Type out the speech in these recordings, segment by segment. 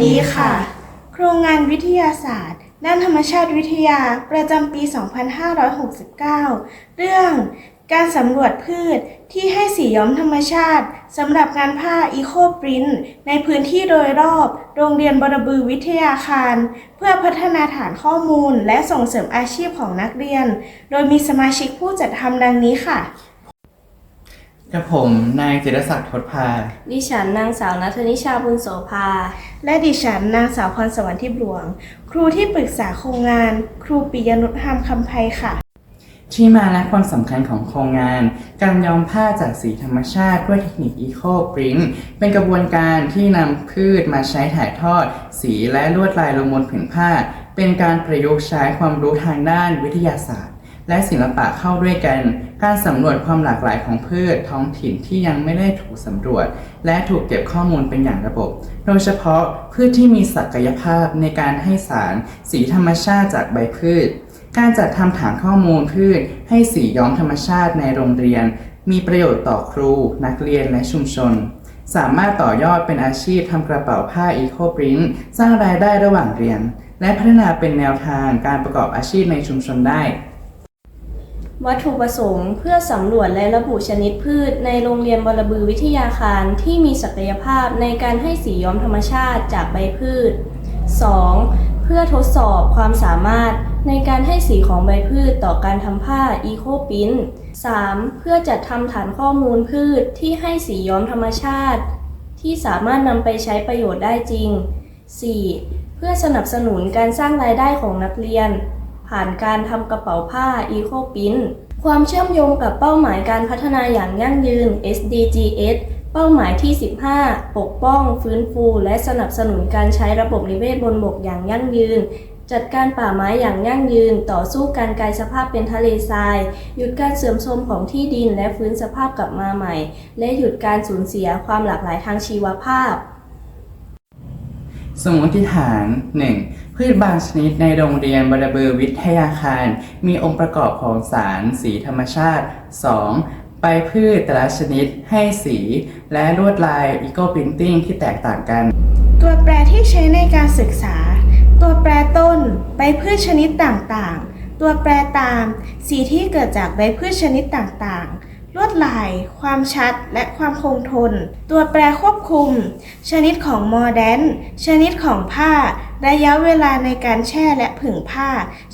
ดีค่ะ โครงงานวิทยาศาสตร์ ด้านธรรมชาติวิทยาประจำปี 2569 เรื่องการสำรวจพืชที่ให้สีย้อมธรรมชาติสำหรับงานผ้าอีโคปรินในพื้นที่โดยรอบ โรงเรียนบรบือวิทยาคาร เพื่อพัฒนาฐานข้อมูลและส่งเสริมอาชีพของนักเรียน โดยมีสมาชิกผู้จัดทำดังนี้ค่ะ กับผมนายจิรศักดิ์ทศพา ดิฉันนางสาวนัทนิชาบุญโสภา และดิฉันนางสาวพรสวรรค์ทิพย์หลวง ครูที่ปรึกษาโครงงาน ครูปิยนุชหามคำไพค่ะ ที่มาและความสำคัญของโครงงาน การย้อมผ้าจากสีธรรมชาติด้วยเทคนิคอีโคปรินเป็นกระบวนการที่นำพืชมาใช้ถ่ายทอด สีและลวดลายลงบนผืนผ้า เป็นการประยุกต์ใช้ความรู้ทางด้านวิทยาศาสตร์ และศิลปะเข้าด้วยกัน การสำรวจความหลากหลายของพืชท้องถิ่นที่ยังไม่ได้ถูกสำรวจ และถูกเก็บข้อมูลเป็นอย่างระบบ โดยเฉพาะพืชที่มีศักยภาพในการให้สาร สีธรรมชาติจากใบพืช การจัดทำฐานข้อมูลพืช ให้สีย้อมธรรมชาติในโรงเรียน มีประโยชน์ต่อครู นักเรียนและชุมชน สามารถต่อยอดเป็นอาชีพทำกระเป๋าผ้าอีโคปรินสร้างรายได้ระหว่างเรียน และพัฒนาเป็นแนวทางการประกอบอาชีพในชุมชนได้ วัตถุประสงค์เพื่อสำรวจและระบุชนิดพืช ในโรงเรียนบรบือวิทยาคารที่มีศักยภาพในการให้สีย้อมธรรมชาติจากใบพืช 2. เพื่อทดสอบความสามารถในการให้สีของใบพืชต่อการทำผ้าอีโคปิ้น 3. เพื่อจัดทำฐานข้อมูลพืชที่ให้สีย้อมธรรมชาติ ที่สามารถนำไปใช้ประโยชน์ได้จริง 4. เพื่อสนับสนุนการสร้างรายได้ของนักเรียน ผ่านการทำกระเป๋าผ้า Eco p i n ความเชื่อมโยงกับเป้าหมายการพัฒนาอย่างยั่งยืน SDGs เป้าหมายที่ 15 ปกป้อง ฟื้นฟู และสนับสนุนการใช้ระบบนิเวศบนบกอย่างยั่งยืน จัดการป่าไม้อย่างยั่งยืน ต่อสู้การกลายสภาพเป็นทะเลทราย หยุดการเสื่อมโทรมของที่ดินและฟื้นสภาพกลับมาใหม่ และหยุดการสูญเสียความหลากหลายทางชีวภาพ สมมติฐาน 1. พืชบางชนิดในโรงเรียนบรบือวิทยาคาร มีองค์ประกอบของสาร สีธรรมชาติ 2. ใบพืชแต่ละชนิดให้สี และลวดลายอีโกพิ n ติ้งที่แตกต่างกัน ตัวแปรที่ใช้ในการศึกษา ตัวแปรต้น ใบพืชชนิดต่างๆ ตัวแปรตาม สีที่เกิดจากใบพืชชนิดต่างๆ ลวดลาย ความชัด และความคงทน ตัวแปรควบคุม ชนิดของมอแดนชนิดของผ้า ระยะเวลาในการแช่และผึ่งผ้า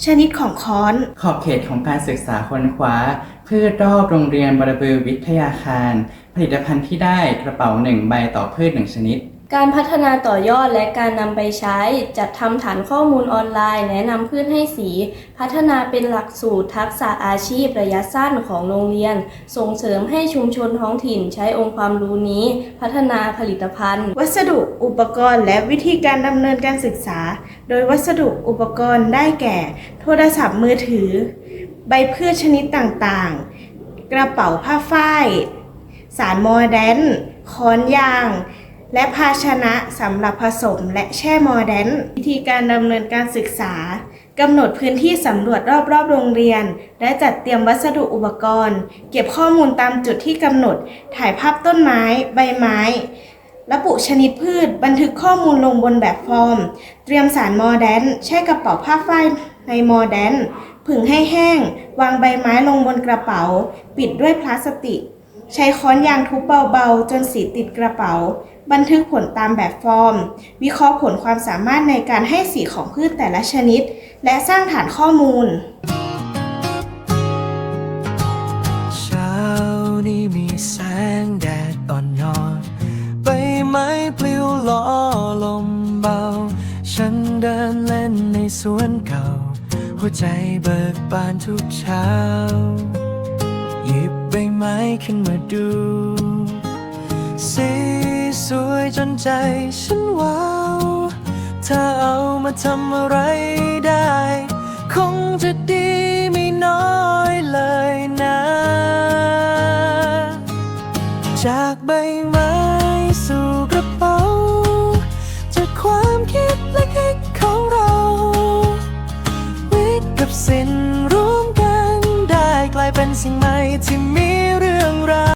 ชนิดของค้อน ขอบเขตของการศึกษาค้นคว้าพืชรอบโรงเรียนบรบือวิทยาคาร ผลิตภัณฑ์ที่ได้กระเป๋าหนึ่งใบต่อพืชหนึ่งชนิด การพัฒนาต่อยอดและการนำไปใช้ จัดทำฐานข้อมูลออนไลน์ แนะนำพืชให้สี พัฒนาเป็นหลักสูตรทักษะอาชีพระยะสั้นของโรงเรียน ส่งเสริมให้ชุมชนท้องถิ่นใช้องค์ความรู้นี้ พัฒนาผลิตภัณฑ์ วัสดุอุปกรณ์และวิธีการดำเนินการศึกษา โดยวัสดุอุปกรณ์ได้แก่ โทรศัพท์มือถือ ใบพืชชนิดต่างๆ กระเป๋าผ้าฝ้าย สารโมเดนค้อนยาง และภาชนะสำหรับผสมและแช่โมเดนวิธีการดำเนินการศึกษากำหนดพื้นที่สำรวจรอบๆ โรงเรียน และจัดเตรียมวัสดุอุปกรณ์ เก็บข้อมูลตามจุดที่กำหนด ถ่ายภาพต้นไม้ ใบไม้ ระบุชนิดพืช บันทึกข้อมูลลงบนแบบฟอร์ม เตรียมสารมอแดนแช่กระเป๋าผ้าฝ้ายในมอแดนผึ่งให้แห้ง วางใบไม้ลงบนกระเป๋า ปิดด้วยพลาสติก ใช้ค้อนยางทุบเบาๆ จนสีติดกระเป๋า บันทึกผลตามแบบฟอร์ม วิเคราะห์ผลความสามารถในการให้สีของพืชแต่ละชนิด และสร้างฐานข้อมูล เช้านี้มีแสงแดดอ่อนนอนใบไม้ปลิวล้อลมเบา ฉันเดินเล่นในสวนเก่า หัวใจเบิกบานทุกเช้า หยิบใบไม้ขึ้นมาดู สีสวยจนใจฉันว้าวถ้าเอามาทำอะไรได้ คงจะดีไม่น้อยเลย ศิล